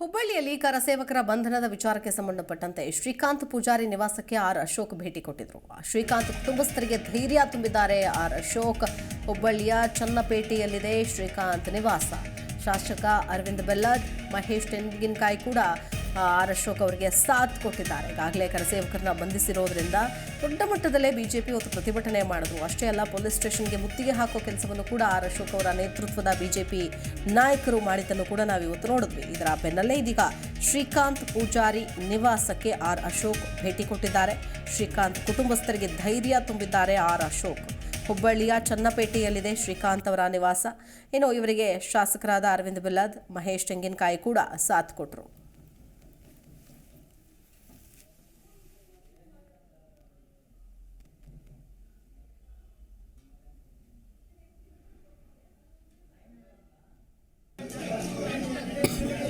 ಹುಬ್ಬಳ್ಳಿಯಲ್ಲಿ ಕರಸೇವಕರ ಬಂಧನದ ವಿಚಾರಕ್ಕೆ ಸಂಬಂಧಪಟ್ಟಂತೆ ಶ್ರೀಕಾಂತ್ ಪೂಜಾರಿ ನಿವಾಸಕ್ಕೆ ಆರ್ ಅಶೋಕ್ ಭೇಟಿ ಕೊಟ್ಟಿದ್ರು. ಶ್ರೀಕಾಂತ್ ಕುಟುಂಬಸ್ಥರಿಗೆ ಧೈರ್ಯ ತುಂಬಿದ್ದಾರೆ. ಆರ್ ಅಶೋಕ್ ಹುಬ್ಬಳ್ಳಿಯ ಚನ್ನಪೇಟೆಯಲ್ಲಿದೆ. ಶ್ರೀಕಾಂತ್ ನಿವಾಸ. ಶಾಸಕ ಅರವಿಂದ್ ಬೆಲ್ಲದ್, ಮಹೇಶ್ ತೆಂಗಿನಕಾಯಿ ಕೂಡ ಆರ್ ಅಶೋಕ್ ಅವರಿಗೆ ಸಾಥ್ ಕೊಟ್ಟಿದ್ದಾರೆ. ಈಗಾಗಲೇ ಕರಸೇವಕರನ್ನ ಬಂಧಿಸಿರೋದ್ರಿಂದ ದೊಡ್ಡ ಮಟ್ಟದಲ್ಲೇ ಬಿಜೆಪಿ ಇವತ್ತು ಪ್ರತಿಭಟನೆ ಮಾಡಿದ್ರು. ಅಷ್ಟೇ ಅಲ್ಲ, ಪೊಲೀಸ್ ಸ್ಟೇಷನ್ಗೆ ಮುತ್ತಿಗೆ ಹಾಕೋ ಕೆಲಸವನ್ನು ಕೂಡ ಆರ್ ಅಶೋಕ್ ಅವರ ನೇತೃತ್ವದ ಬಿಜೆಪಿ ನಾಯಕರು ಮಾಡಿದ್ದನ್ನು ಕೂಡ ನಾವು ಇವತ್ತು ನೋಡಿದ್ವಿ. ಇದರ ಬೆನ್ನಲ್ಲೇ ಇದೀಗ ಶ್ರೀಕಾಂತ್ ಪೂಜಾರಿ ನಿವಾಸಕ್ಕೆ ಆರ್ ಅಶೋಕ್ ಭೇಟಿ ಕೊಟ್ಟಿದ್ದಾರೆ. ಶ್ರೀಕಾಂತ್ ಕುಟುಂಬಸ್ಥರಿಗೆ ಧೈರ್ಯ ತುಂಬಿದ್ದಾರೆ ಆರ್ ಅಶೋಕ್. ಹುಬ್ಬಳ್ಳಿಯ ಚನ್ನಪೇಟೆಯಲ್ಲಿದೆ ಶ್ರೀಕಾಂತ್ ಅವರ ನಿವಾಸ. ಇನ್ನು ಇವರಿಗೆ ಶಾಸಕರಾದ ಅರವಿಂದ್ ಬಿಲ್ಲದ್, ಮಹೇಶ್ ತೆಂಗಿನಕಾಯಿ ಕೂಡ ಸಾಥ್ ಕೊಟ್ಟರು